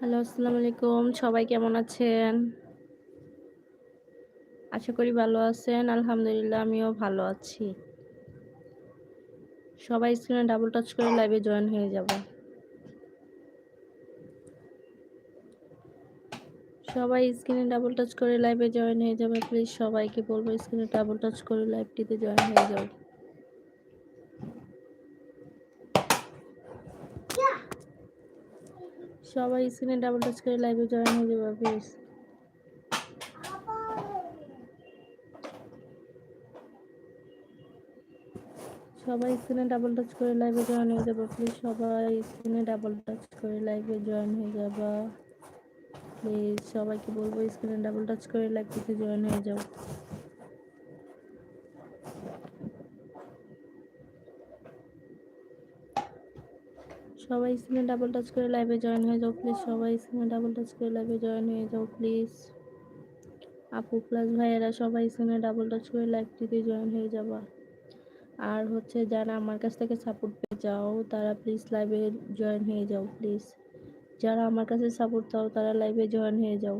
Hello, আসসালামু আলাইকুম। সবাই কেমন আছেন? আশা করি ভালো আছেন। আলহামদুলিল্লাহ, আমিও ভালো আছি। সবাই স্ক্রিনে ডাবল টাচ করে লাইভে জয়েন হয়ে যাব। সবাই স্ক্রিনে ডাবল টাচ করে লাইভে জয়েন হয়ে যাবে। প্লিজ সবাইকে বলব স্ক্রিনে ডাবল টাচ করে লাইভটিতে জয়েন হয়ে যাও। সবাই স্ক্রিনে ডাবল টাচ করে লাইভে জয়েন হয়ে যাবে প্লিজ সবাই স্ক্রিনে ডাবল টাচ করে লাইভে জয়েন হয়ে যাবে প্লিজ সবাই স্ক্রিনে ডাবল টাচ করে লাইভে জয়েন হয়ে যাবা প্লিজ সবাইকে বলব স্ক্রিনে ডাবল টাচ করে লাইভটিতে জয়েন হয়ে যাও। সবাই স্ক্রিনে ডাবল টাচ করে লাইভে জয়েন হয়ে যাও প্লিজ সবাই স্ক্রিনে ডাবল টাচ করে লাইভে জয়েন হয়ে যাও প্লিজ আপু প্লাস ভাইয়েরা, সবাই স্ক্রিনে ডাবল টাচ করে লাইভটিতে জয়েন হয়ে যাবা। আর হচ্ছে যারা আমার কাছ থেকে সাপোর্ট পেয়ে যাও তারা প্লিজ লাইভে জয়েন হয়ে যাও প্লিজ যারা আমার কাছে সাপোর্ট চাও, তারা লাইভে জয়েন হয়ে যাও।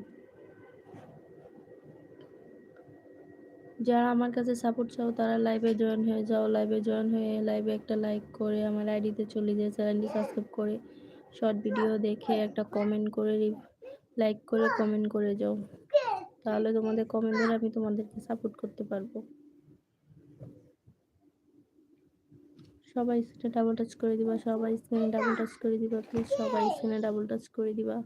যারা আমার কাছে সাপোর্ট চাও, তারা লাইভে জয়েন হয়ে যাও। লাইভে জয়েন হয়ে লাইভে একটা লাইক করে আমার আইডিতে চলে যায় চ্যানেলটি সাবস্ক্রাইব করে। শর্ট ভিডিও দেখে একটা কমেন্ট করে লাইক করে কমেন্ট করে যাও। তাহলে তোমাদের কমেন্ট ধরে আমি তোমাদেরকে সাপোর্ট করতে পারব। সবাই স্ক্রিনে ডাবল টাচ করে দিবা, সবাই স্ক্রিনে ডাবল টাচ করে দিবা প্লিজ সবাই স্ক্রিনে ডাবল টাচ করে দিবা।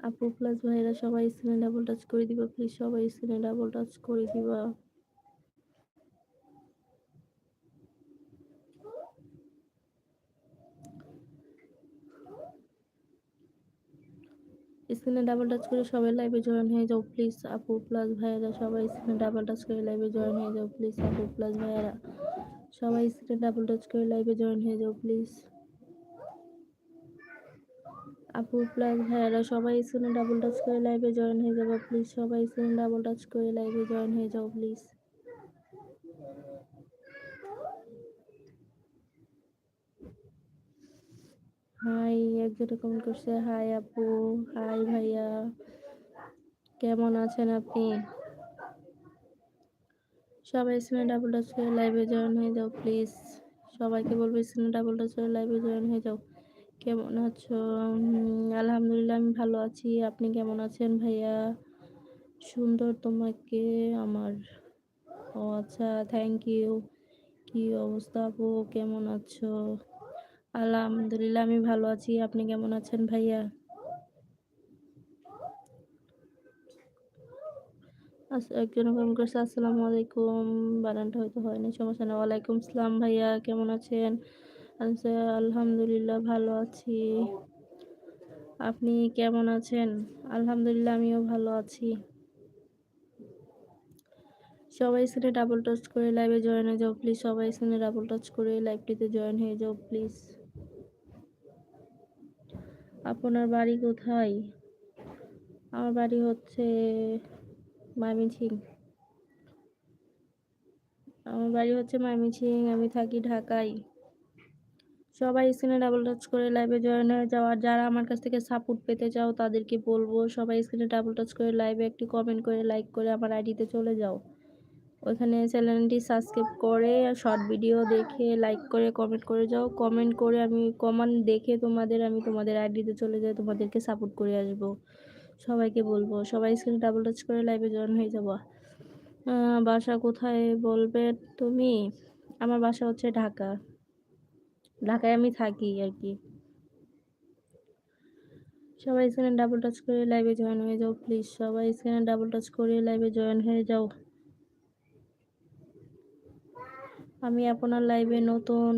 আপু প্লাস ভাইরা সবাই স্ক্রিনে ডাবল টাচ করে দিবা প্লিজ সবাই স্ক্রিনে ডাবল টাচ করে দিবা। স্ক্রিনে ডাবল টাচ করে সবাই লাইভে জয়েন হয়ে যাও প্লিজ আপু প্লাস ভাইয়েরা সবাই স্ক্রিনে ডাবল টাচ করে লাইভে জয়েন হয়ে যাও প্লিজ আপু প্লাস ভাইয়েরা সবাই স্ক্রিনে ডাবল টাচ করে লাইভে জয়েন হয়ে যাও প্লিজ আপু প্লাস ভাইয়ারা সবাই স্ক্রিনে ডাবল টাচ করে লাইভে জয়েন হয়ে যাব প্লিজ সবাই স্ক্রিনে ডাবল টাচ করে লাইভে জয়েন হয়ে যাও প্লিজ হাই একজনে কমেন্ট করছে হাই আপু হাই ভাইয়া। কেমন আছেন আপনি? সবাই স্ক্রিনে ডাবল টাচ করে লাইভে জয়েন হয়ে যাও প্লিজ সবাইকে বলব স্ক্রিনে ডাবল টাচ করে লাইভে জয়েন হয়ে যাও। কেমন আছো? আলহামদুলিল্লাহ আমি ভালো আছি। আপনি কেমন আছেন ভাইয়া? সুন্দর তোমাকে, আমার। ও আচ্ছা থ্যাংক ইউ কি অবস্থা আপু? কেমন আছো? আলহামদুলিল্লাহ, আমি ভালো আছি। আপনি কেমন আছেন ভাইয়া? একজন কমেন্ট করছে, আসসালামু আলাইকুম। বানানটা হয়তো হয়নি, সমস্যা নেই। ওয়ালাইকুম আসসালাম ভাইয়া, কেমন আছেন? আচ্ছা আলহামদুলিল্লাহ ভালো আছি। আপনি কেমন আছেন? আলহামদুলিল্লাহ, আমিও ভালো আছি। সবাই স্ক্রিনে ডাবল টাচ করে লাইভে জয়েন হয়ে যাও প্লিজ সবাই স্ক্রিনে ডাবল টাচ করে লাইভটিতে জয়েন হয়ে যাও প্লিজ আপনার বাড়ি কোথায়? আমার বাড়ি হচ্ছে ময়মনসিং আমার বাড়ি হচ্ছে ময়মনসিং আমি থাকি ঢাকায়। সবাই স্ক্রিনে ডাবল টাচ করে লাইভে জয়েন হয়ে যাও আর যারা আমার কাছ থেকে সাপোর্ট পেতে চাও, তাদেরকে বলব, সবাই স্ক্রিনে ডাবল টাচ করে লাইভে একটি কমেন্ট করে লাইক করে আমার আইডিতে চলে যাও। ওইখানে চ্যানেলটি সাবস্ক্রাইব করে শর্ট ভিডিও দেখে লাইক করে কমেন্ট করে যাও। কমেন্ট করে আমি কমেন্ট দেখে তোমাদের, আমি তোমাদের আইডিতে চলে যাই, তোমাদেরকে সাপোর্ট করে আসব। সবাইকে বলব, সবাই স্ক্রিনে ডাবল টাচ করে লাইভে জয়েন হয়ে যাব। বাসা কোথায় বলবে তুমি? আমার বাসা হচ্ছে ঢাকা। ঢাকায় আমি থাকি আর কি সবাই স্ক্রিনে ডাবল টাচ করে লাইভে জয়েন হয়ে যাও প্লিজ সবাই স্ক্রিনে ডাবল টাচ করে লাইভে জয়েন হয়ে যাও। আমি আপনার লাইভে নতুন।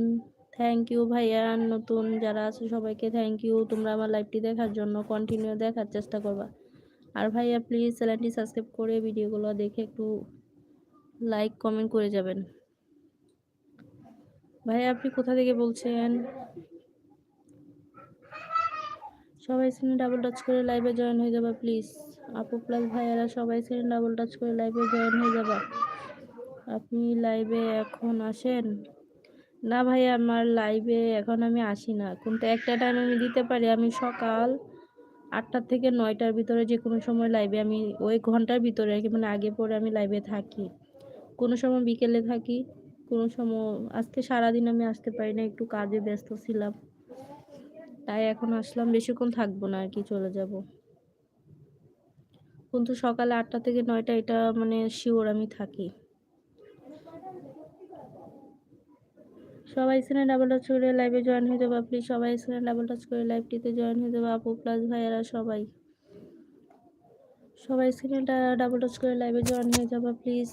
থ্যাংক ইউ ভাইয়া, নতুন যারা আছে সবাইকে থ্যাংক ইউ তোমরা আমার লাইভটি দেখার জন্য কন্টিনিউ দেখার চেষ্টা করবা। আর ভাইয়া প্লিজ চ্যানেলটি সাবস্ক্রাইব করে ভিডিওগুলো দেখে একটু লাইক কমেন্ট করে যাবেন। ভাইয়া আপনি কোথা থেকে বলছেন? সবাই স্ক্রিনে ডাবল টাচ করে লাইভে জয়েন হয়ে যাবা প্লিজ আপু প্লাস ভাইয়ারা সবাই স্ক্রিনে ডাবল টাচ করে লাইভে জয়েন হয়ে যাবা। আপনি লাইভে এখন আসেন? না ভাই, আমার লাইভে এখন আমি আসি না। কিন্তু একটা টাইম আমি দিতে পারি, আমি সকাল আটটার থেকে নয়টার ভিতরে যে কোনো সময় লাইভে আমি ওই ঘণ্টার ভিতরে আর কি মানে আগে পরে আমি লাইভে থাকি। কোনো সময় বিকেলে থাকি। কোনো সময়, আজকে সারাদিন আমি আসতে পারি না, একটু কাজে ব্যস্ত ছিলাম। তাই এখন আসলাম, বেশিক্ষণ থাকব না আর কি, চলে যাব। কিন্তু সকালে আটটা থেকে নয়টা, এটা মানে শিওর আমি থাকি। সবাই স্ক্রিনে ডাবল টাচ করে লাইভে জয়েন হয়ে যাব প্লিজ সবাই স্ক্রিনে ডাবল টাচ করে লাইভটিতে জয়েন হয়ে যাব আপু প্লাস ভাইয়েরা সবাই। সবাই স্ক্রিনে ডাবল টাচ করে লাইভে জয়েন হয়ে যাব প্লিজ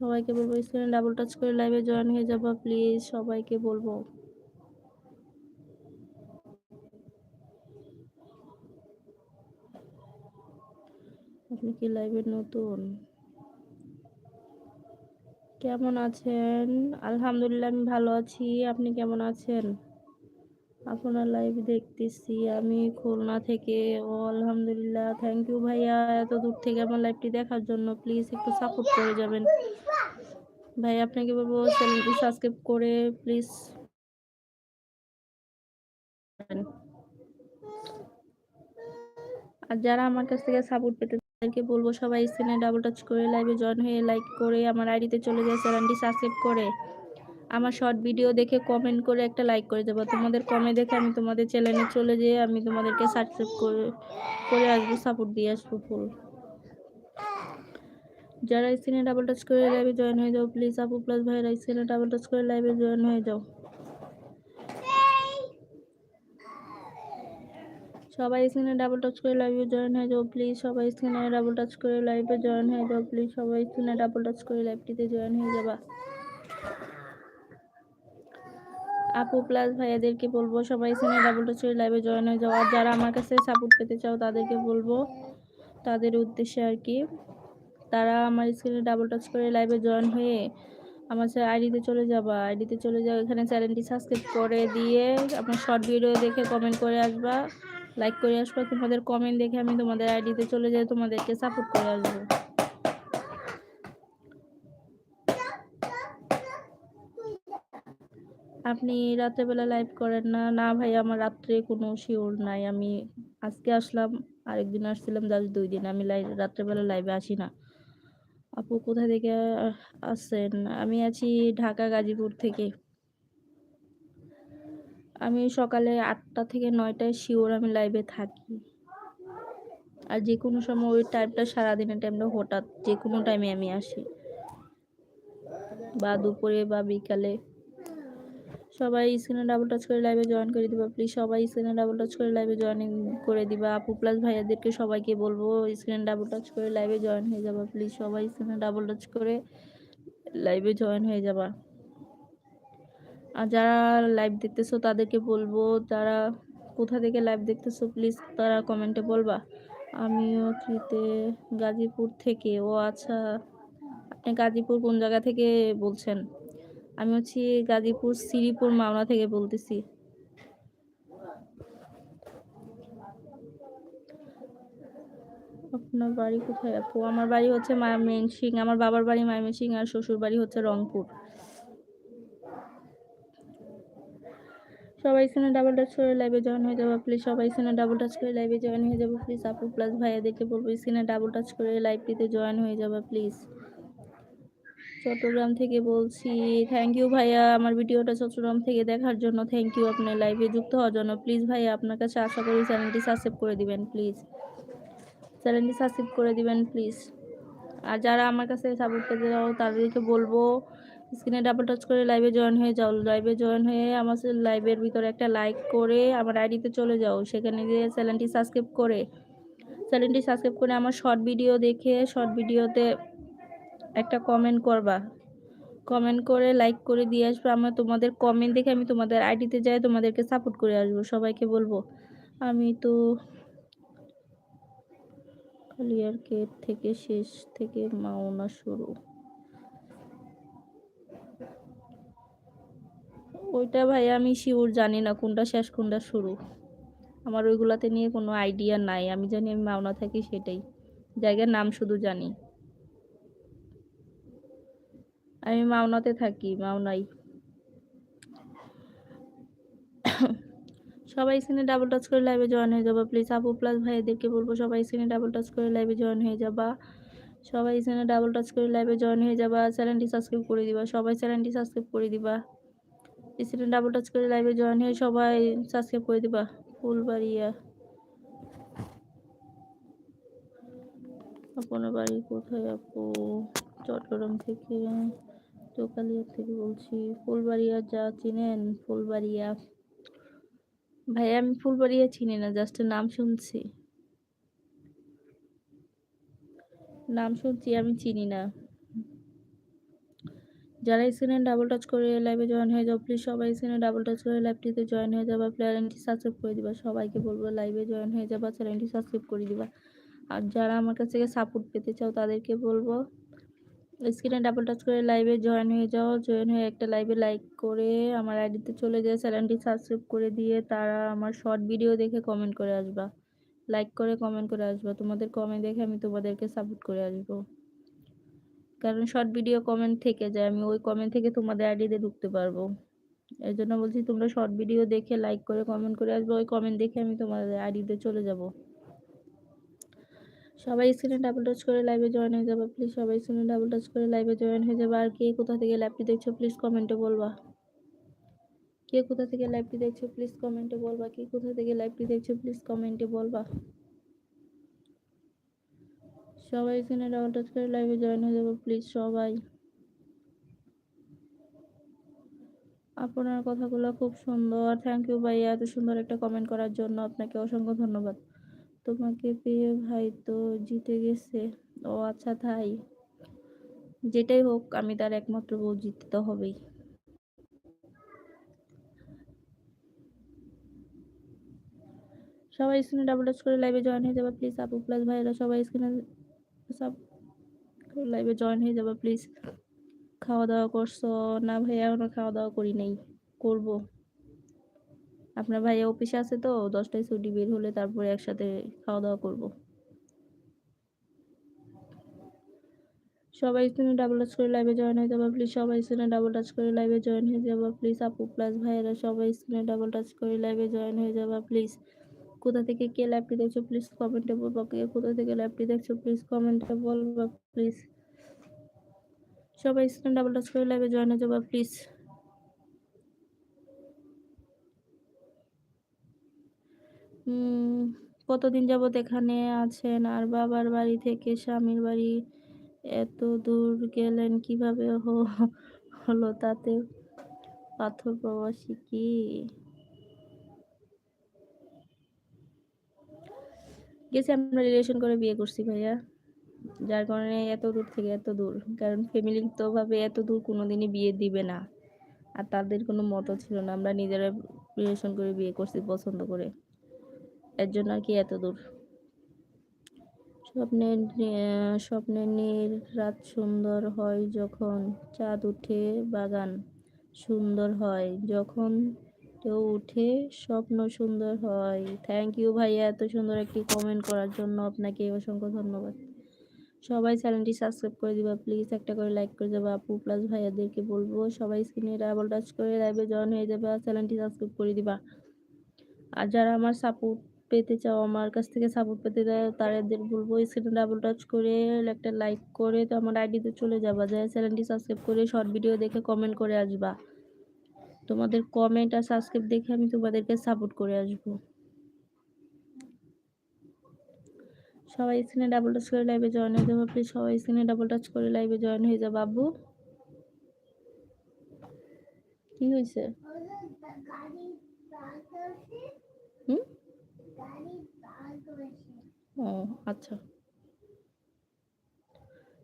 সবাইকে বলব স্ক্রিনে ডাবল টাচ করে লাইভে জয়েন হয়ে যাব প্লিজ সবাইকে বলব। আপনি কি লাইভে নতুন? কেমন আছেন? আলহামদুলিল্লাহ, আমি ভালো আছি। আপনি কেমন আছেন? আপনার লাইভ দেখতেছি, আমি খুলনা থেকে। ও, আলহামদুলিল্লাহ থ্যাংক ইউ ভাইয়া। এত দূর থেকে আমার লাইভটি দেখার জন্য প্লিজ একটু সাপোর্ট করে যাবেন। ভাই আপনাকে বলব চ্যানেলটি সাবস্ক্রাইব করে প্লিজ আর যারা আমার কাছ থেকে সাপোর্ট পেতে তাদেরকে বলব, সবাই স্ক্রিনে ডাবল টাচ করে লাইভে জয়েন হয়ে লাইক করে আমার আইডিতে চলে যায় চ্যানেলটি সাবস্ক্রাইব করে। আমার শর্ট ভিডিও দেখে কমেন্ট করে একটা লাইক করে দেবো। তোমাদের কমে দেখে আমি তোমাদের চ্যানেলে চলে যেয়ে আমি তোমাদেরকে সাবস্ক্রাইব করে করে আসব সাপোর্ট দিয়ে আসব ফুল যারা স্ক্রিনে ডাবল টাচ করে লাইভে জয়েন হয়ে যাও প্লিজ আপু প্লাস ভাইরা স্ক্রিনে ডাবল টাচ করে লাইভে জয়েন হয়ে যাও। সবাই স্ক্রিনে ডাবল টাচ করে লাইভে জয়েন হয়ে যাও প্লিজ সবাই স্ক্রিনে ডাবল টাচ করে লাইভে জয়েন হয়ে যাও প্লিজ সবাই স্ক্রিনে ডাবল টাচ করে লাইভটিতে জয়েন হয়ে যাবা। আপু প্লাস ভাইয়াদেরকে বলব, সবাই স্ক্রিনে ডাবল টাচ করে লাইভে জয়েন হয়ে যাও। আর যারা আমার কাছে সাপোর্ট পেতে চাও, তাদেরকে বলব, তাদের উদ্দেশ্যে আর কি। তারা আমার স্ক্রিনে ডাবল টাচ করে লাইভে জয়েন হয়ে আমার আইডিতে চলে যাবা। আইডিতে চলে যাও, এখানে চ্যানেলটি সাবস্ক্রাইব করে দিয়ে আপনার শর্ট ভিডিও দেখে কমেন্ট করে আসবা লাইক করে আসবা। তোমাদের কমেন্ট দেখে আমি তোমাদের আইডিতে চলে যাই তোমাদেরকে সাপোর্ট করে আসব। আপনি রাত্রেবেলা লাইভ করেন না। না ভাই, আমার রাত্রে কোনো শিওর নাই। আমি আজকে আসলাম, আরেকদিন আসছিলাম জাস্ট দুই দিন। আমি লাই রাত্রেবেলা লাইভে আসি না। আপু কোথা থেকে আসছেন? আমি আছি ঢাকা, গাজীপুর থেকে। আমি সকালে আটটা থেকে নয়টায় শিওর আমি লাইভে থাকি। আর যে কোনো সময় ওই টাইমটা সারাদিনের টাইমটা হঠাৎ যে কোনো টাইমে আমি আসি। বা দুপুরে বা বিকালে। সবাই স্ক্রিনে ডাবল টাচ করে লাইভে জয়েন করে দিবা প্লিজ সবাই স্ক্রিনে ডাবল টাচ করে লাইভে জয়েন করে দিবা। আপু প্লাস ভাইয়াদেরকে সবাইকে বলব স্ক্রিনে ডাবল টাচ করে লাইভে জয়েন হয়ে যাবা প্লিজ সবাই স্ক্রিনে ডাবল টাচ করে লাইভে জয়েন হয়ে যাবা। আর যারা লাইভ দেখতেছো তাদেরকে বলব, যারা কোথা থেকে লাইভ দেখতেছো প্লিজ তারা কমেন্টে বলবা। আমিও থ্রিতে গাজীপুর থেকে, ও আচ্ছা আপনি গাজীপুর কোন জায়গা থেকে বলছেন? আমি হচ্ছি গাজীপুর, শ্রীপুর, মাওনা থেকে বলতেছি। আপনার বাড়ি কোথায় আপু? আমার বাড়ি হচ্ছে সিং আমার বাবার বাড়ি সিং আর শ্বশুর বাড়ি হচ্ছে রংপুর। সবাই এখানে ডাবল টাচ করে লাইভে জয়েন হয়ে যাব। প্লিজ সবাই এখানে ডাবল টাচ করে লাইভে জয়েন হয়ে যাব। প্লিজ আপু প্লাস ভাইয়াদেরকে বলব স্ক্রিনে ডাবল টাচ করে লাইভটিতে জয়েন হয়ে যাব প্লিজ চট্টগ্রাম থেকে বলছি থ্যাংক ইউ ভাইয়া, আমার ভিডিওটা চট্টগ্রাম থেকে দেখার জন্য থ্যাংক ইউ আপনার লাইভে যুক্ত হওয়ার জন্য। প্লিজ ভাইয়া, আপনার কাছে আশা করি চ্যানেলটি সাবস্ক্রাইব করে দিবেন প্লিজ চ্যানেলটি সাবস্ক্রাইব করে দিবেন প্লিজ আর যারা আমার কাছে সাপোর্ট পেতে যাও তাদেরকে বলব স্ক্রিনে ডাবল টাচ করে লাইভে জয়েন হয়ে যাও। লাইভে জয়েন হয়ে আমার লাইভের ভিতরে একটা লাইক করে আমার আইডিতে চলে যাও। সেখানে গিয়ে চ্যানেলটি সাবস্ক্রাইব করে চ্যানেলটি সাবস্ক্রাইব করে আমার শর্ট ভিডিও দেখে শর্ট ভিডিওতে একটা কমেন্ট করবা। কমেন্ট করে লাইক করে দিয়ে আসবে। আমার তোমাদের কমেন্ট দেখে আমি তোমাদের আইডিতে যাই, তোমাদেরকে সাপোর্ট করে আসব, সবাইকে বলব। আমি তো কালিয়ার গেট থেকে শেষ থেকে মাওনা শুরু। ওইটা ভাই আমি শিওর জানি না কোনটা শেষ, কোনটা শুরু। আমার ওইগুলাতে নিয়ে কোনো আইডিয়া নাই। আমি জানি আমি মাওনা থাকি সেটাই। জায়গার নাম শুধু জানি। আমি মাওনাতে থাকি, মাওনাই। সবাই স্ক্রিনে ডাবল টাচ করে লাইভে জয়েন হয়ে যাবা। প্লিজ আপু প্লাস ভাইদেরকে বলব, সবাই স্ক্রিনে ডাবল টাচ করে লাইভে জয়েন হয়ে যাবা। সবাই স্ক্রিনে ডাবল টাচ করে লাইভে জয়েন হয়ে যাবা। চ্যানেলটি সাবস্ক্রাইব করে দিবা। সবাই চ্যানেলটি সাবস্ক্রাইব করে দিবা। স্ক্রিনে ডাবল টাচ করে লাইভে জয়েন হয়ে সবাই সাবস্ক্রাইব করে দিবা। ফুলবাড়িয়া। আপনার বাড়ি কোথায় আপু? চট্টগ্রাম থেকে। তোকালিয়া থেকে বলছি, ফুলবাড়িয়া যা চিনেন, ফুলবাড়িয়া। ভাই আমি ফুলবাড়িয়া চিনি না, জাস্ট নাম শুনছি। নাম শুনছি, আমি চিনি না। যারা স্ক্রিনে ডাবল টাচ করে লাইভে জয়েন হয়ে যাও প্লিজ সবাই স্ক্রিনে ডাবল টাচ করে লাইভটিতে জয়েন হয়ে যাবা চ্যানেলটি সাবস্ক্রাইব করে দিবা। সবাইকে বলব লাইভে জয়েন হয়ে যাবা চ্যানেলটি সাবস্ক্রাইব করে দিবা। আর যারা আমার কাছ থেকে সাপোর্ট পেতে চাও, তাদেরকে বলব স্ক্রিনে ডাবল টাচ করে লাইভে জয়েন হয়ে যাও। জয়েন হয়ে একটা লাইভে লাইক করে আমার আইডিতে চলে যায় চ্যানেলটি সাবস্ক্রাইব করে দিয়ে তারা আমার শর্ট ভিডিও দেখে কমেন্ট করে আসবা। লাইক করে কমেন্ট করে আসবা। তোমাদের কমেন্ট দেখে আমি তোমাদেরকে সাপোর্ট করে আসব। কারণ শর্ট ভিডিও কমেন্ট থেকে যায়, আমি ওই কমেন্ট থেকে তোমাদের আইডিতে ঢুকতে পারব। এর জন্য বলছি, তোমরা শর্ট ভিডিও দেখে লাইক করে কমেন্ট করে আসবে। ওই কমেন্ট দেখে আমি তোমাদের আইডিতে চলে যাব। সবাই স্ক্রিনে ডাবল টাচ করে লাইভে জয়েন হয়ে যাবে প্লিজ সবাই স্ক্রিনে ডাবল টাচ করে লাইভে জয়েন হয়ে যাবে। আর কে কোথা থেকে লাইভটি দেখছ প্লিজ কমেন্টে বলবা। কে কোথা থেকে লাইভটি দেখছ প্লিজ কমেন্টে বলবা। কে কোথা থেকে লাইভটি দেখছ প্লিজ কমেন্টে বলবা। সবাই এখানে ডাবল টাচ করে লাইভে জয়েন হয়ে যাব প্লিজ সবাই। আপনার কথাগুলো খুব সুন্দর। থ্যাংক ইউ ভাইয়া, এত সুন্দর একটা কমেন্ট করার জন্য আপনাকে অসংখ্য ধন্যবাদ। তোমাকে পেয়ে ভাই তো জিতে গেছে। ও আচ্ছা তাই। যেটাই হোক, আমি তার একমাত্র বউ জিততে তো হবেই। সবাই স্ক্রিনে ডাবল টাচ করে লাইভে জয়েন হয়ে যাবে প্লিজ আপু প্লাস ভাইরা সবাই স্ক্রিনে সব লাইভে জয়েন হয়ে যাবে প্লিজ খাওয়া দাওয়া করছ? না ভাইয়া, এখনও খাওয়া দাওয়া করি নাই। করব। আপনার ভাইয়া অফিসে আছে তো, দশটায় ছুটি বের হলে তারপরে একসাথে খাওয়া দাওয়া করব। সবাই স্ক্রিনে ডাবল টাচ করে লাইভে জয়েন হয়ে যাবে প্লিজ সবাই স্ক্রিনে ডাবল টাচ করে লাইভে জয়েন হয়ে যাবে প্লিজ আপু প্লাস ভাইয়েরা সবাই স্ক্রিনে ডাবল টাচ করে লাইভে জয়েন হয়ে যাবে প্লিজ কোথা থেকে কে লাইভটি দেখছ প্লিজ কমেন্টে বলব, কে কোথা থেকে লাইভটি দেখছ প্লিজ কমেন্টে বলব প্লিজ সবাই স্ক্রিন ডাবল টাচ করে লাইভে জয়েন হয়ে যাবা প্লিজ কতদিন যাবত এখানে আছেন? আর বাবার বাড়ি থেকে স্বামীর বাড়ি এত দূর গেলেন কীভাবে? হলো তাতে পাথর প্রবাসী কি? গেছি আমরা রিলেশন করে বিয়ে করছি ভাইয়া। যার কারণে এত দূর থেকে এত দূর। কারণ ফ্যামিলি তো ভাবে এত দূর কোনোদিনই বিয়ে দিবে না। আর তাদের কোনো মতো ছিল না। আমরা নিজেরা রিলেশন করে বিয়ে করছি পছন্দ করে। এর জন্য আর কি এত দূর। স্বপ্নের স্বপ্নের নীল রাত সুন্দর হয় যখন চাঁদ উঠে বাগান সুন্দর হয়, যখন কেউ উঠে স্বপ্ন সুন্দর হয়। থ্যাংক ইউ ভাইয়া এত সুন্দর একটি কমেন্ট করার জন্য আপনাকে অসংখ্য ধন্যবাদ। সবাই চ্যানেলটি সাবস্ক্রাইব করে দিবা প্লিজ একটা করে লাইক করে যাবে আপু প্লাস ভাইয়াদেরকে বলব, সবাই স্ক্রিনে ডাবল টাচ করে লাইভে জয়েন হয়ে যাবে চ্যানেলটি সাবস্ক্রাইব করে দিবা। আর যারা আমার সাপোর্ট পেতে চাও, আমার কাছ থেকে সাপোর্ট পেতে চাও তাদের বলব স্ক্রিনে ডাবল টাচ করে একটা লাইক করে তো আমার আইডিতে চলে যাবা। যায় চ্যানেলটি সাবস্ক্রাইব করে শর্ট ভিডিও দেখে কমেন্ট করে আসবা। তোমাদের কমেন্ট আর সাবস্ক্রাইব দেখে আমি তোমাদেরকে সাপোর্ট করে আসব। সবাই স্ক্রিনে ডাবল টাচ করে লাইভে জয়েন হয়ে যাব প্লিজ সবাই স্ক্রিনে ডাবল টাচ করে লাইভে জয়েন হয়ে যাব আব্বু কি হয়েছে? হুম? ও আচ্ছা।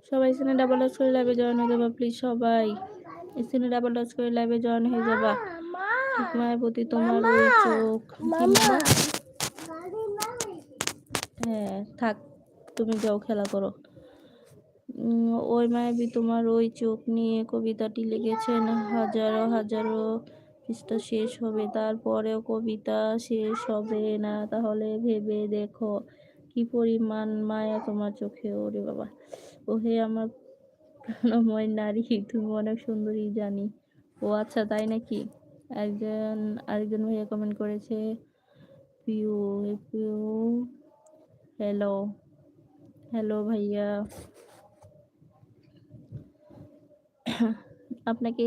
সবাই স্ক্রিনে ডাবল টাচ করে লাইভে জয়েন হয়ে যাবা প্লিজ সবাই। স্ক্রিনে ডাবল টাচ করে লাইভে জয়েন হয়ে যাবা। মায়ের প্রতি তোমার ওই চোখ। হ্যাঁ থাক তুমি যাও খেলা করো। ওই মায়াবী তোমার ওই চোখ নিয়ে কবিতাটি লিখেছেন হাজারো হাজারো পৃষ্ঠা শেষ হবে, তারপরেও কবিতা শেষ হবে না। তাহলে ভেবে দেখো কি পরিমাণ মায়া তোমার চোখে। ওরে বাবা। ও হে আমার প্রাণময় নারী, তুমি অনেক সুন্দরী, জানি। ও আচ্ছা তাই নাকি? একজন, আরেকজন ভাইয়া কমেন্ট করেছে, পিউ পিউ, হ্যালো হ্যালো ভাইয়া। আপনাকে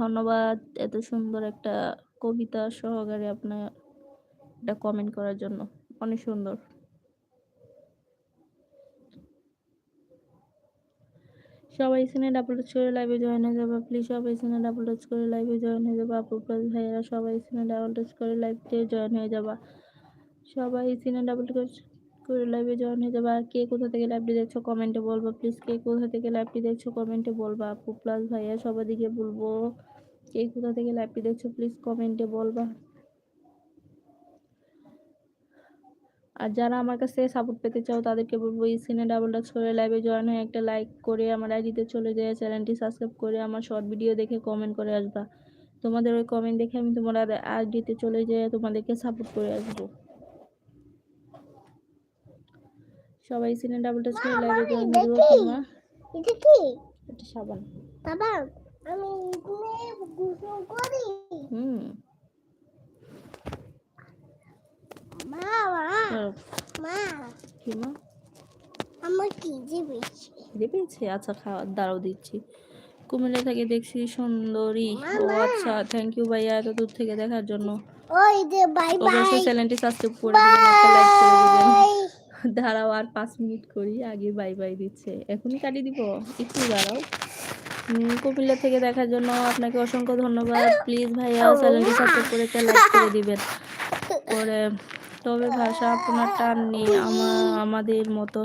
ধন্যবাদ এত সুন্দর একটা কবিতা সহকারে আপনার এটা কমেন্ট করার জন্য। অনেক সুন্দর। সবাই ডাবল টাচ করে লাইভে জয়েন হয়ে যাবে প্লিজ সবাই ডাবল টাচ করে লাইভে জয়েন হয়ে যাবে আপু প্লাস ভাইয়েরা সবাই ডাবল টাচ করে লাইভে জয়েন হয়ে যাবা। সবাই এখানে ডাবল টাচ করে লাইভে জয়েন হয়ে যাবে আর কে কোথা থেকে লাইভটি দেখছ কমেন্টে বলব। প্লিজ কে কোথা থেকে লাইভটি দেখছ কমেন্টে বলবা। আপু প্লাস ভাইয়া সবার দিকে বলব। কে কোথা থেকে লাইভটি দেখছ প্লিজ কমেন্টে বলবা। আর যারা আমার কাছ সাপোর্ট পেতে চাও তাদেরকে বলব স্ক্রিনে ডাবল টাচ করে লাইভে জয়েন হয়ে একটা লাইক করে আমার আইডিতে চলে যায় চ্যানেলটি সাবস্ক্রাইব করে আমার শর্ট ভিডিও দেখে কমেন্ট করে আসবা। তোমাদের ওই কমেন্ট দেখে আমি তোমার আইডিতে চলে যেয়ে তোমাদেরকে সাপোর্ট করে আসব। সবাই সিনে ডাবল টাচ করে লাইভে জয়েন হয়ে যাব তোমার এটা কি এটা সাবান। বাবা আমি এখানে গোসল করি হুম। মা মা মা। কি মা? আমার কি বেশি। খিদে পেয়েছে? আচ্ছা খাওয়া দাঁড়াও দিচ্ছি। কুমিল্লা থেকে দেখছি সুন্দরী। ও আচ্ছা থ্যাংক ইউ ভাইয়া এত দূর থেকে দেখার জন্য। ওই যে বাই বাই অবশ্যই চ্যানেলটি সাবস্ক্রাইব করে দিবেন একটা লাইক করে দিবেন। দাঁড়াও আর পাঁচ মিনিট করি, আগে বাই বাই দিচ্ছে। এখনই কাটিয়ে দিব? একটু দাঁড়াও। কুমিল্লা থেকে দেখার জন্য আপনাকে অসংখ্য ধন্যবাদ। প্লিজ ভাইয়া, চ্যানেলটি সাবস্ক্রাইব করে একটা লাইক করে দিবেন। করে তবে ভাষা আপনার টান নেই আমার আমাদের মতো।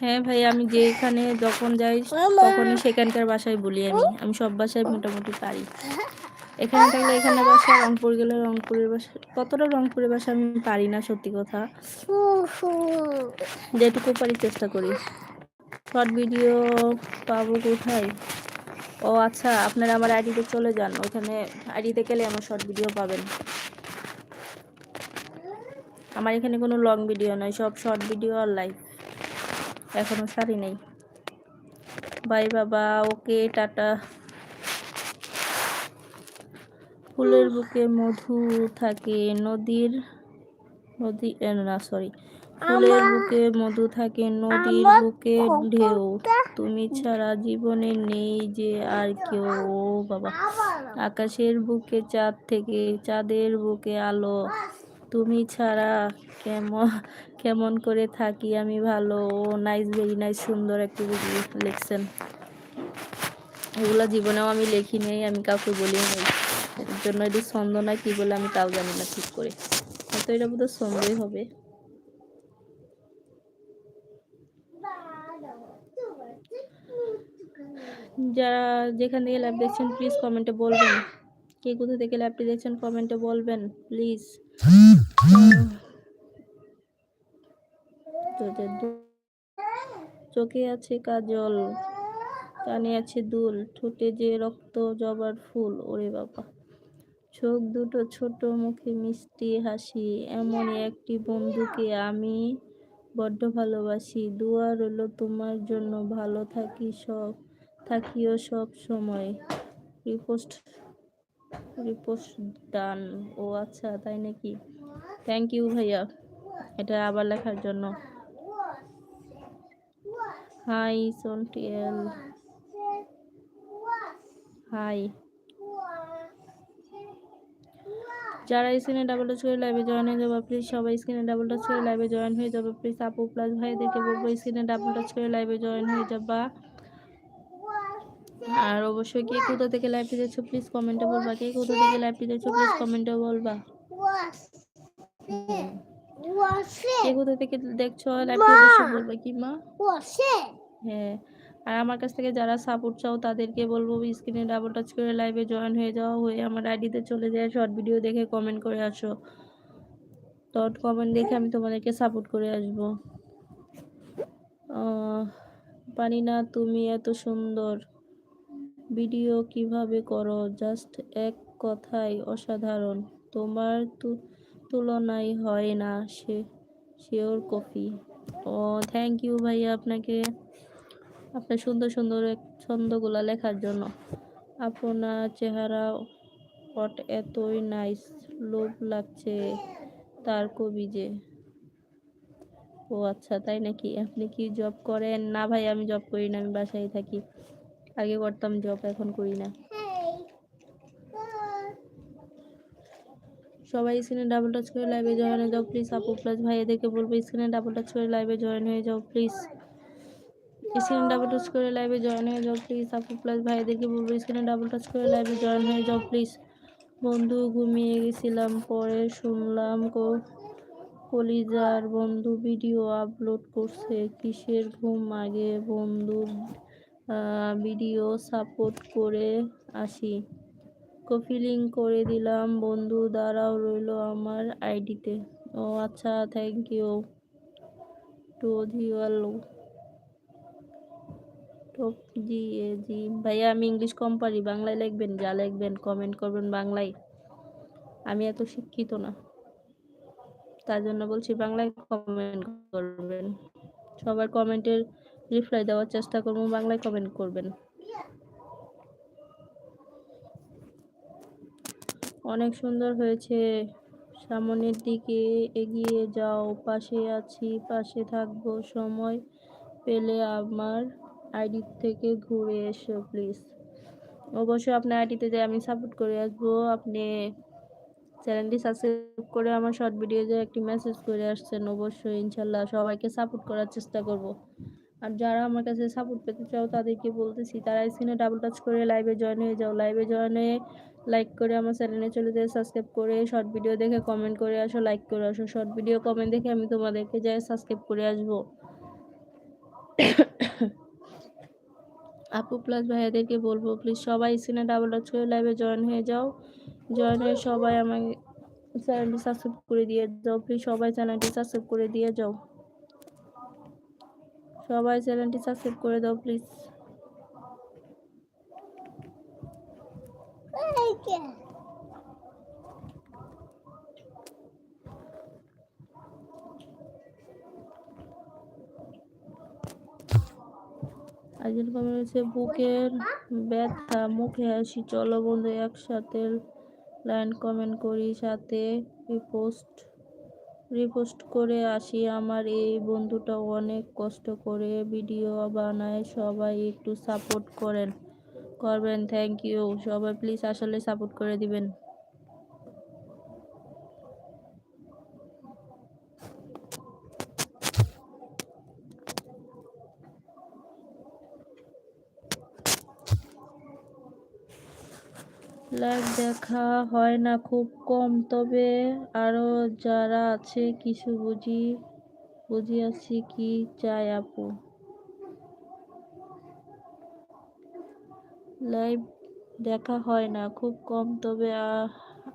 হ্যাঁ ভাই আমি যেখানে যখন যাই, তখনই সেখানকার ভাষায় বলি আমি। আমি সব ভাষায় মোটামুটি পারি। এখানে থাকলে এখানে ভাষা রংপুর গেলে রংপুরের বাসা। কতটা রংপুরের বাসা আমি পারি না, সত্যি কথা। যেটুকু পারি চেষ্টা করি। শর্ট ভিডিও পাবো কোথায়? ও আচ্ছা আপনারা আমার আইডিতে চলে যান। ওখানে আইডিতে গেলে আমার শর্ট ভিডিও পাবেন। আমার এখানে কোনো লং ভিডিও নয় সব শর্ট ভিডিও আর লাইভ। এখনও সারি নেই। বাই বাবা, ওকে, টাটা। ফুলের বুকে মধু থাকে নদীর নদী না সরি ফুলের বুকে মধু থাকে নদীর বুকে ঢেউ। তুমি ছাড়া জীবনে নেই যে আর কেউ। ও বাবা আকাশের বুকে চাঁদ থেকে চাঁদের বুকে আলো। তুমি ছাড়া কেমন কেমন করে থাকি আমি ভালো। ও নাইস ভেরি নাইস সুন্দর একটি লিখছেন। এগুলো জীবনেও আমি লিখি নেই আমি কাউকে বলি নেই। এর জন্য এটি ছন্দ না কি বলে আমি তাও জানি না ঠিক করে। হয়তো এটা বোধহয় ছন্দই হবে। যারা যেখান থেকে লাইভ দেখছেন প্লিজ কমেন্টে বলবেন। কে কোথা থেকে লাইভটি দেখছেন কমেন্টে বলবেন প্লিজ চোখে আছে কাজল, কানে আছে দুল, ঠোঁটে যে রক্ত জবার ফুল, ওরে বাবা। চোখ দুটো ছোট, মুখে মিষ্টি হাসি। এমনই একটি বন্ধুকে আমি বড্ড ভালোবাসি। দোয়া রইল, তোমার জন্য ভালো থাকি সব, থাকিও সব সময়। রিপোস্ট রিপোস্ট ডান। ও আচ্ছা তাই নাকি? থ্যাংক ইউ ভাইয়া। এটা আবার লেখার জন্য। হাই সন্টিএল হাই যারা স্ক্রিনে ডাবল টাচ করে লাইভে জয়েন হয়ে যাবে প্লিজ সবাই স্ক্রিনে ডাবল টাচ করে লাইভে জয়েন হয়ে যাবে। প্লিজ আপু প্লাস ভাইদেরকে বলব স্ক্রিনে ডাবল টাচ করে লাইভে জয়েন হয়ে যাবা। আর অবশ্যই কে কোথা থেকে লাইভটি দেখছ প্লিজ কমেন্টে বলবা। কে কোথা থেকে লাইভটি দেখছ প্লিজ কমেন্টে বলবা। কে কোথা থেকে দেখছ লাইভটি অবশ্যই বলবা কি মা? হ্যাঁ। আর আমার কাছ থেকে যারা সাপোর্ট চাও, তাদেরকে বলব স্ক্রিনে ডাবল টাচ করে লাইভে জয়েন হয়ে যাওয়া হয়ে আমার আইডিতে চলে যায় শর্ট ভিডিও দেখে কমেন্ট করে আসো। তো কমেন্ট দেখে আমি তোমাদেরকে সাপোর্ট করে আসব। পারি না তুমি এত সুন্দর। ভিডিও কীভাবে করো? জাস্ট এক কথায় অসাধারণ। তোমার তুলনাই হয় না, সে শিওর কফি ও থ্যাংক ইউ ভাইয়া আপনাকে। আপনার সুন্দর সুন্দর ছন্দগুলা লেখার জন্য। আপনার চেহারা ওট এতই নাইস লোভ লাগছে তার কবি যে। ও আচ্ছা তাই নাকি? আপনি কি জব করেন? না ভাই, আমি জব করি না, আমি বাসায় থাকি। আগে করতাম জব এখন করি না। সবাই স্ক্রিনে ডাবল টাচ করে লাইভে জয়েন হয়ে যাও প্লিজ আপু প্লাস ভাইয়াদেরকে বলব স্ক্রিনে ডাবল টাচ করে লাইভে জয়েন হয়ে যাও প্লিজ স্ক্রিনে ডাবল টাচ করে লাইভে জয়েন হয়ে যাও প্লিজ আপু প্লাস ভাইয়াদেরকে বলব স্ক্রিনে ডাবল টাচ করে লাইভে জয়েন হয়ে যাও প্লিজ বন্ধু, ঘুমিয়ে গেছিলাম, পরে শুনলাম কলিজার বন্ধু ভিডিও আপলোড করছে। কিসের ঘুম আগে বন্ধু ভিডিও সাপোর্ট করে আসি। কপিলিং করে দিলাম, বন্ধু দ্বারাও রইল আমার আইডিতে ও আচ্ছা থ্যাংক ইউ টু ধিওয়ালো জি জি। ভাইয়া, আমি ইংলিশ কম পারি, বাংলায় লিখবেন, যা লিখবেন কমেন্ট করবেন বাংলায়। আমি এত শিক্ষিত না। তার জন্য বলছি, বাংলায় কমেন্ট করবেন। সবার কমেন্টের রিপ্লাই দেওয়ার চেষ্টা করব, বাংলায় কমেন্ট করবেন। অনেক সুন্দর হয়েছে। সামনের দিকে এগিয়ে যাও, পাশে আছি, পাশে থাকব, সময় পেলে আমার আইডি থেকে ঘুরে এসো, প্লিজ। অবশ্যই আপনার আইডিতে যে আমি সাপোর্ট করে আসব, আপনি চ্যানেলটি সাবস্ক্রাইব করে আমার শর্ট ভিডিও যে একটি মেসেজ করে আসছেন, অবশ্যই ইনশাল্লাহ সবাইকে সাপোর্ট করার চেষ্টা করব। আর যারা আমার কাছে সাপোর্ট পেতে চাও, তাদেরকে বলতেছি তারা স্ক্রিনে ডাবল টাচ করে লাইভে জয়েন হয়ে যাও। লাইভে জয়েন হয়ে লাইক করে আমার চ্যানেলে চলে যেয়ে সাবস্ক্রাইব করে শর্ট ভিডিও দেখে কমেন্ট করে আসো লাইক করে আসো। শর্ট ভিডিও কমেন্ট দেখে আমি তোমাদেরকে যাই সাবস্ক্রাইব করে আসব। আপু প্লাস ভাইয়াদেরকে বলব প্লিজ সবাই সিনে ডাবল টাচ করে লাইভে জয়েন হয়ে যাও। জয়েন হয়ে সবাই আমাকে চ্যানেলটি সাবস্ক্রাইব করে দিয়ে যাও প্লিজ সবাই চ্যানেলটি সাবস্ক্রাইব করে দিয়ে যাও। সবাই চ্যানেলটি সাবস্ক্রাইব করে দাও প্লিজ আজকের কমেন্ট হচ্ছে বুকের ব্যথা, মুখে হাসি, চলো বন্ধু, একসাথে লাইন কমেন্ট করি, সাথে রিপোস্ট রিপোস্ট করে আসি। আমার এই বন্ধুটা অনেক কষ্ট করে ভিডিও বানায়, সবাই একটু সাপোর্ট করেন, করবেন, থ্যাংক ইউ। সবাই প্লিজ আসলে সাপোর্ট করে দিবেন। লাইভ দেখা হয় না, খুব কম। তবে আরও যারা আছে, কিছু বুঝি বুঝি আছি কি চাই আপু? লাইভ দেখা হয় না, খুব কম। তবে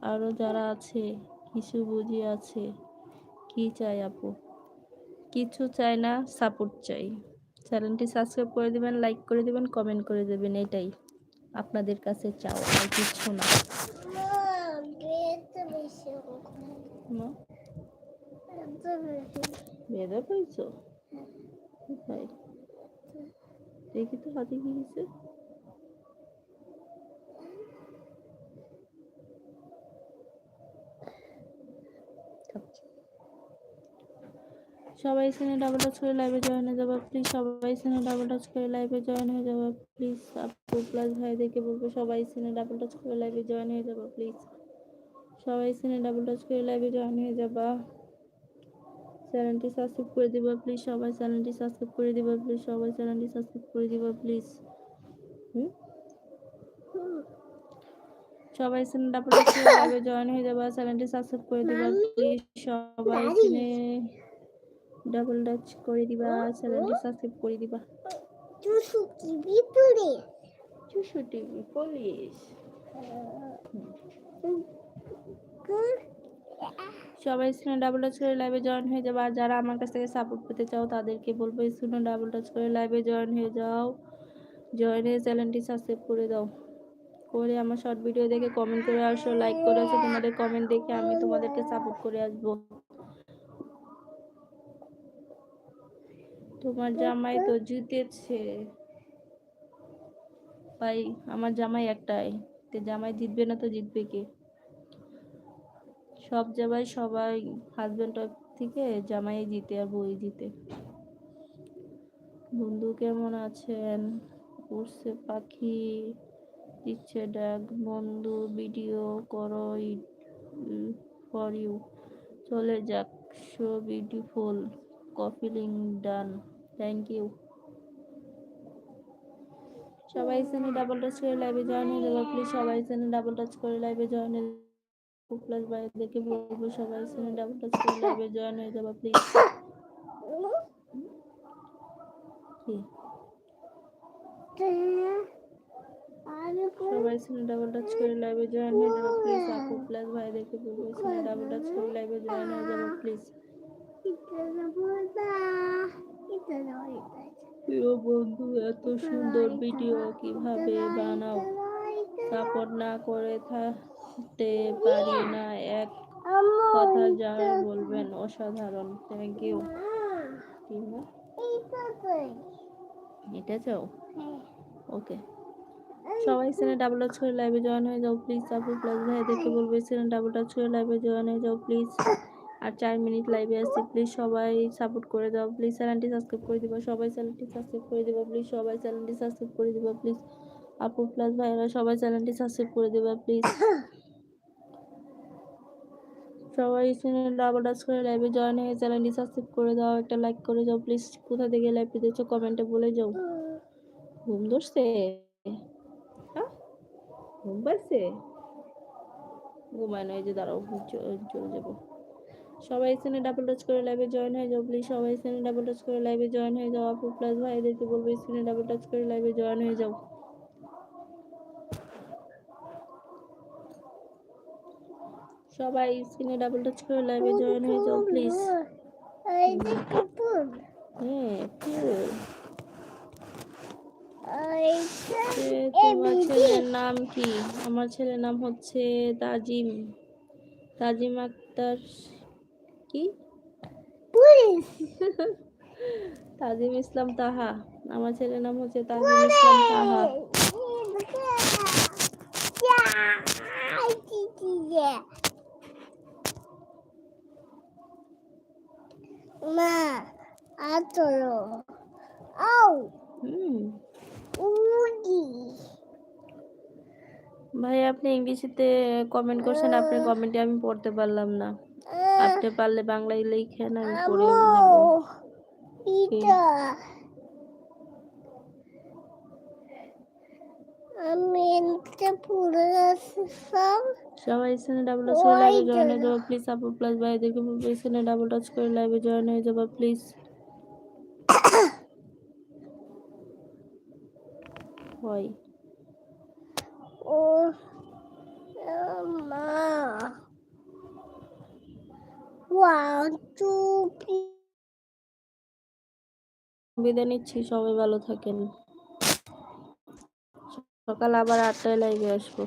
আরও যারা আছে, কিছু বুঝি আছে কি চাই আপু? কিছু চাই না সাপোর্ট চাই। চ্যানেলটি সাবস্ক্রাইব করে দেবেন লাইক করে দেবেন কমেন্ট করে দেবেন, এটাই। আপনাদের কাছে চাও আর কিছু না। বেদা পাইছো দেখি তো হাতে কি সবাই সিনে ডাবল টাচ করে লাইভে জয়েন হয়ে যাব। প্লিজ সবাই সিনে ডাবল টাচ করে লাইভে জয়েন হয়ে যাব। প্লিজ আপু প্লাস ভাইদেরকে বলব সবাই সিনে ডাবল টাচ করে লাইভে জয়েন হয়ে যাব প্লিজ সবাই সিনে ডাবল টাচ করে লাইভে জয়েন হয়ে যাবা। চ্যানেলটি সাবস্ক্রাইব করে দিবা প্লিজ সবাই চ্যানেলটি সাবস্ক্রাইব করে দিবা প্লিজ সবাই চ্যানেলটি সাবস্ক্রাইব করে দিবা প্লিজ সবাই সিনে ডাবল টাচ করে লাইভে জয়েন হয়ে যাবা চ্যানেলটি সাবস্ক্রাইব করে দিবা প্লিজ সবাই সিনে ডাবল টাচ করে দিবা চ্যানেলটি সাবস্ক্রাইব করে দিবা। চুষু টিভি পুলিশ সবাই স্ক্রিনে ডাবল টাচ করে লাইভে জয়েন হয়ে যাবে। আর যারা আমার কাছ থেকে সাপোর্ট পেতে চাও তাদেরকে বলব স্ক্রিনে ডাবল টাচ করে লাইভে জয়েন হয়ে যাও। জয়েন হয়ে চ্যানেলটি সাবস্ক্রাইব করে দাও। করে আমার শর্ট ভিডিও দেখে কমেন্ট করে আসো লাইক করে আসো তোমাদের কমেন্ট দেখে আমি তোমাদেরকে সাপোর্ট করে আসব। তোমার জামাই তো জিতেছে। ভাই, আমার জামাই একটাই। তে জামাই জিতবে না তো জিতবে কে? সব জামাই সবাই হাজব্যান্ড থেকে জামাই জিতে আর বই জিতে। বন্ধু কেমন আছেন? উড়ছে পাখি, দিচ্ছে ডাক, বন্ধু ভিডিও করো ফর ইউ চলে যাক so beautiful coffee link done thank you সবাই এখানে ডাবল টাচ করে লাইভে জয়েন হয়ে যাব প্লিজ সবাই এখানে ডাবল টাচ করে লাইভে জয়েন হয়ে প্লাস বাইরেদেরকে বলব, সবাই এখানে ডাবল টাচ করে লাইভে জয়েন হয়ে যাব প্লিজ সবাই এখানে ডাবল টাচ করে লাইভে জয়েন হয়ে যাব প্লিজ আপু প্লাস ভাইদেরকে বলব এখানে ডাবল টাচ করে লাইভে জয়েন হয়ে যাব প্লিজ প্রিয় বন্ধু, এত সুন্দর ভিডিও কীভাবে বানাও? সাপোর্ট না করে থাকতে পারি না, এক কথা যারা বলবেন, অসাধারণ। থ্যাংক ইউ এটা চাও? ওকে সবাই এখানে ডাবল টাচ করে লাইভে জয়েন হয়ে যাও প্লিজ আপু প্লাস ভাইদেরকে বলব এখানে ডাবল টাচ করে লাইভে জয়েন হয়ে যাও প্লিজ আর চার মিনিট লাইভে আসছি প্লিজ সবাই সাপোর্ট করে দাও। প্লিজ চ্যানেলটি সাবস্ক্রাইব করে দিবা। সবাই চ্যানেলটি সাবস্ক্রাইব করে দিবা। প্লিজ সবাই চ্যানেলটি সাবস্ক্রাইব করে দিবা। প্লিজ আপু প্লাস ভাইরা সবাই চ্যানেলটি সাবস্ক্রাইব করে দিবা। প্লিজ সবাই ডাবল টাচ করে লাইভে জয়েন হয়ে চ্যানেলটি সাবস্ক্রাইব করে দাও। একটা লাইক করে যাও প্লিজ কোথা থেকে লাইভটি দেখছ কমেন্টে বলে যাও। ঘুম ধরছে? হ্যাঁ? ঘুম পাচ্ছে ঘুমায় নয় যে দাঁড়াও চলে যাব। সবাই এখানে ডাবল টাচ করে লাইভে জয়েন হয়ে যাও প্লিজ সবাই এখানে ডাবল টাচ করে লাইভে জয়েন হয়ে যাও। আপু প্লাস ভাইদেরকে বলব স্ক্রিনে ডাবল টাচ করে লাইভে জয়েন হয়ে যাও। সবাই স্ক্রিনে ডাবল টাচ করে লাইভে জয়েন হয়ে যাও প্লিজ হ্যাঁ তোমার ছেলের নাম কি? আমার ছেলের নাম হচ্ছে তাজিম। তাজিম আক্তার। কি? তাজিম ইসলাম তাহা। আমার ছেলের নাম হচ্ছে তাজিম ইসলাম তাহা। মা আউ। হুম। ভাই আপনি ইংলিশেতে কমেন্ট করছেন আপনার কমেন্টে আমি পড়তে পারলাম না। আপনি পারলে বাংলায় লিখেন আমি পড়ে আমি এনতে পুরো সব সবাই এখানে ডাবল টাচ করে লাইভে জয়েন হয়ে যাব প্লিজ আপু প্লাস ভাইদেরকে বলব এখানে ডাবল টাচ করে লাইভে জয়েন হয়ে যাব প্লিজ হয় ও মা বিদায় নিচ্ছি সবাই ভালো থাকেন। সকাল আবার আটটায় লাইভে আসব।